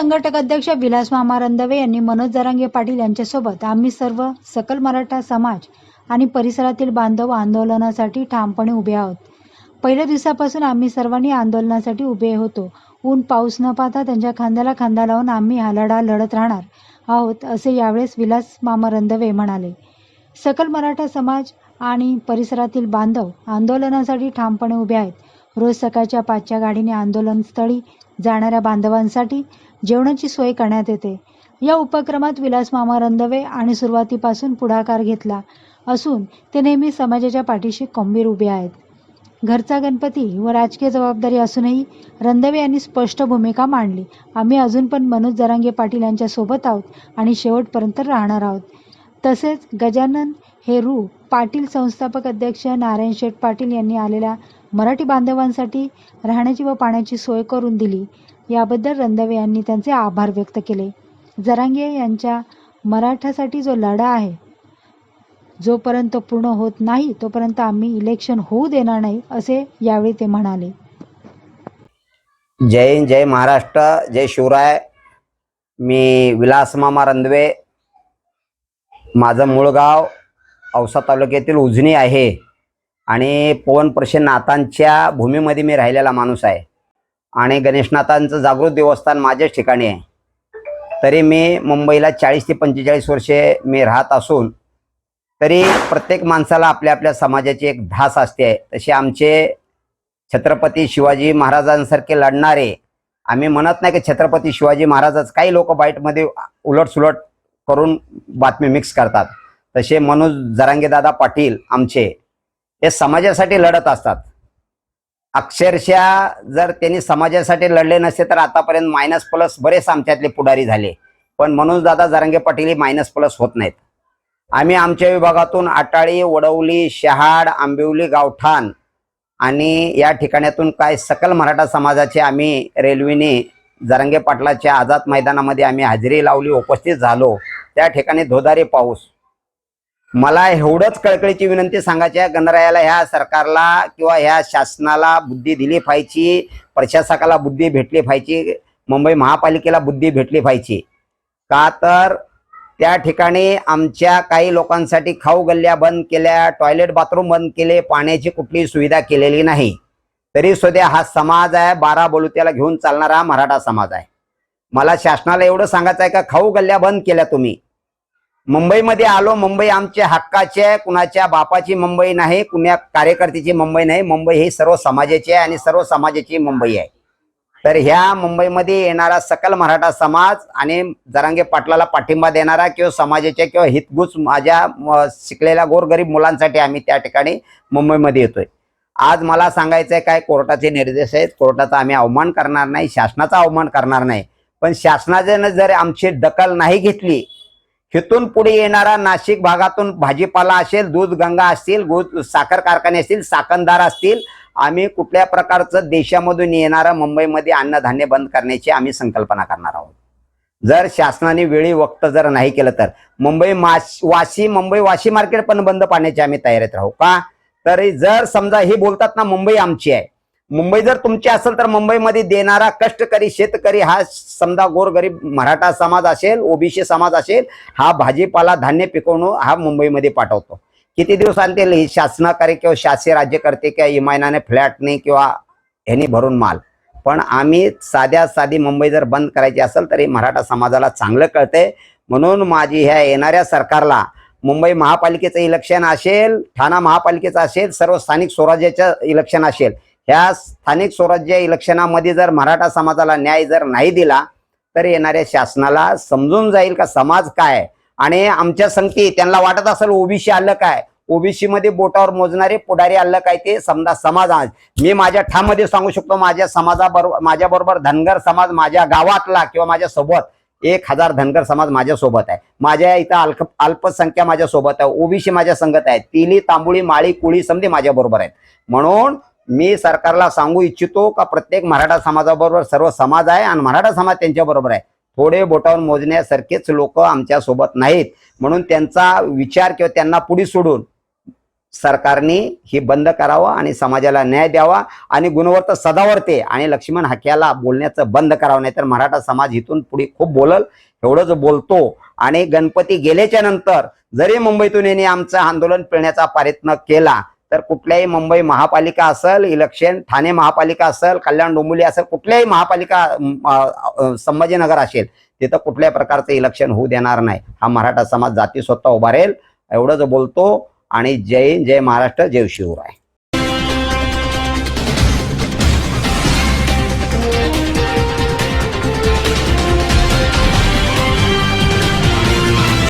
संघटक अध्यक्ष विलास मामा रंदवे यांनी मनोज जरांगे पाटील यांच्यासोबत आम्ही सर्व सकल मराठा समाज आणि परिसरातील बांधव आंदोलनासाठी ठामपणे उभे आहोत. पहिल्या दिवसापासून आम्ही सर्वांनी आंदोलनासाठी उभे होतो. ऊन पाऊस न पाहता त्यांच्या खांद्याला खांदा लावून आम्ही हा लढा लढत राहणार आहोत असे यावेळेस विलास मामा रंदवे म्हणाले. सकल मराठा समाज आणि परिसरातील बांधव आंदोलनासाठी ठामपणे उभे आहेत. रोज सकाळच्या पाचच्या गाडीने आंदोलनस्थळी जाणाऱ्या बांधवांसाठी जेवणाची सोय करण्यात येते. या उपक्रमात विलास मामा रंदवे आणि सुरुवातीपासून पुढाकार घेतला असून ते नेहमी समाजाच्या पाठीशी खंबीर उभे आहेत. घरचा गणपती व राजकीय जबाबदारी असूनही रंदवे यांनी स्पष्ट भूमिका मांडली. आम्ही अजून पण मनोज जरांगे पाटील यांच्या सोबत आहोत आणि शेवटपर्यंत राहणार आहोत. तसेच गजानन हेरू पाटील संस्थापक अध्यक्ष नारायण शेठ पाटील यांनी आलेल्या मराठी बांधवांसाठी राहण्याची व पाण्याची सोय करून दिली. याबद्दल रंदवे यांनी त्यांचे आभार व्यक्त केले. जरांगे यांच्या मराठासाठी जो लढा आहे जोपर्यंत पूर्ण होत नाही तोपर्यंत आम्ही इलेक्शन होऊ देणार नाही असे यावेळी ते म्हणाले. जय हिंद जय महाराष्ट्र जय शिवराय. मी विलास मामा रंदवे. माझं मूळ गाव औसा तालुक्यातील उजनी आहे आणि पवन प्रशे नाथांच्या भूमीमध्ये मी राहिलेला माणूस आहे. आणि गणेशनाथांचं जागृत देवस्थान माझ्याच ठिकाणी आहे. तरी मी मुंबईला चाळीस ते पंचेचाळीस वर्षे मी राहत असून तरी प्रत्येक माणसाला आपल्या आपल्या समाजाची एक धास असते. तसे आमचे छत्रपती शिवाजी महाराजांसारखे लढणारे आम्ही म्हणत नाही की छत्रपती शिवाजी महाराजच. काही लोक बाईटमध्ये उलटसुलट करून बातमी मिक्स करतात. तसे मनोज जरांगेदादा पाटील आमचे हे समाजासाठी लढत असतात. अक्षरशः जर त्यांनी समाजासाठी लढले नसते तर आतापर्यंत मायनस प्लस बरेच आमच्यातले पुढारी झाले. पण मनोज दादा जरंगे पाटील हे मायनस प्लस होत नाहीत. आम्ही आमच्या विभागातून आटाळी वडवली शहाड आंबिवली गावठाण आणि या ठिकाणातून काय सकल मराठा समाजाचे आम्ही रेल्वेने जरंगे पाटलाच्या आझाद मैदानामध्ये आम्ही हजेरी लावली उपस्थित झालो. त्या ठिकाणी धोदारी पाऊस. मला एवढंच कळकळीची विनंती सांगायची आहे गणरायाला ह्या सरकारला किंवा ह्या शासनाला बुद्धी दिली पाहिजे प्रशासकाला बुद्धी भेटली पाहिजे मुंबई महापालिकेला बुद्धी भेटली पाहिजे. का तर त्या ठिकाणी आमच्या काही लोकांसाठी खाऊ गल्ल्या बंद केल्या टॉयलेट बाथरूम बंद केले पाण्याची कुठलीही सुविधा केलेली नाही. तरी सुद्धा हा समाज आहे बारा बलुत्याला घेऊन चालणारा मराठा समाज आहे. मला शासनाला एवढं सांगायचं आहे का खाऊ गल्ल्या बंद केल्या तुम्ही. मुंबईमध्ये आलो मुंबई आमच्या हक्काची आहे कुणाच्या बापाची मुंबई नाही कुण्या कार्यकर्त्याची मुंबई नाही मुंबई ही सर्व समाजाची आहे आणि सर्व समाजाची मुंबई आहे. तर ह्या मुंबईमध्ये येणारा सकल मराठा समाज आणि जरांगे पाटलाला पाठिंबा देणारा किंवा समाजाच्या किंवा हितगुज माझ्या शिकलेल्या गोरगरीब मुलांसाठी आम्ही त्या ठिकाणी मुंबईमध्ये येतोय. आज मला सांगायचं आहे काय कोर्टाचे निर्देश आहेत कोर्टाचा आम्ही अवमान करणार नाही शासनाचा अवमान करणार नाही. पण शासनाने जर आमची दखल नाही घेतली हेतून पुढे येणारा नाशिक भागातून भाजीपाला असेल दूध गंगा असतील दूध साखर कारखाने असतील साखंदार असतील आम्ही कुठल्या प्रकारचं देशामधून येणारं मुंबईमध्ये अन्नधान्य बंद करण्याची आम्ही संकल्पना करणार आहोत. जर शासनाने वेळी वक्त जर नाही केलं तर मुंबई वाशी मुंबई वाशी मार्केट पण बंद पाडण्याची आम्ही तयारीत राहू का? तरी जर समजा हे बोलतात ना मुंबई आमची आहे मुंबई जर तुमची असेल तर मुंबईमध्ये देणारा कष्टकरी शेतकरी हा समजा गोरगरीब मराठा समाज असेल ओबीसी समाज असेल हा भाजीपाला धान्य पिकवणं हा मुंबईमध्ये पाठवतो. किती दिवस आणतील? ही शासनाकडे किंवा शासकीय राज्यकर्ते किंवा इमायनाने फ्लॅटने किंवा ह्याने भरून माल. पण आम्ही साध्या साधी मुंबई जर बंद करायची असेल तरी मराठा समाजाला चांगलं कळतंय. म्हणून माझी ह्या येणाऱ्या सरकारला मुंबई महापालिकेचं इलेक्शन असेल ठाणा महापालिकेचं असेल सर्व स्थानिक स्वराज्याचं इलेक्शन असेल ह्या स्थानिक स्वराज्य इलेक्शनामध्ये जर मराठा समाजाला न्याय जर नाही दिला तर येणाऱ्या शासनाला समजून जाईल का समाज काय? आणि आमच्या संख्ये त्यांना वाटत असेल ओबीसी आलं काय? ओबीसी मध्ये बोटावर मोजणारे पुढारी आलं काय ते समजा समाज आज. मी माझ्या ठामध्ये सांगू शकतो माझ्या समाजाबरोबर माझ्याबरोबर धनगर समाज माझ्या गावातला किंवा माझ्या सोबत एक हजार धनगर समाज माझ्यासोबत आहे. माझ्या इथं अल्प अल्पसंख्या माझ्यासोबत आहे. ओबीसी माझ्या संगत आहे. तिली तांबुळी माळी कुळी समजे माझ्याबरोबर आहेत. म्हणून मी सरकारला सांगू इच्छितो का प्रत्येक मराठा समाजाबरोबर सर्व समाज आहे आणि मराठा समाज त्यांच्या बरोबर आहे. थोडे बोटावर मोजण्यासारखेच लोक आमच्यासोबत नाहीत. म्हणून त्यांचा विचार किंवा त्यांना पुढे सोडून सरकारने ही बंद करावं आणि समाजाला न्याय द्यावा आणि गुणवत्ता सदावरते आणि लक्ष्मण हाक्याला बोलण्याचं बंद करावं नाही तर मराठा समाज इथून पुढे खूप बोलल एवढंच बोलतो. आणि गणपती गेल्याच्यानंतर जरी मुंबईतून येणे आमचं आंदोलन पिळण्याचा प्रयत्न केला तर कुठल्याही मुंबई महापालिका असेल इलेक्शन ठाणे महापालिका असेल कल्याण डोंबिवली असेल कुठल्याही महापालिका संभाजीनगर असेल तिथं कुठल्याही प्रकारचं इलेक्शन होऊ देणार नाही. हा मराठा समाज जाती स्वतः उभा राहील एवढंच बोलतो आणि जय हिंद, जय महाराष्ट्र जय शिवराय.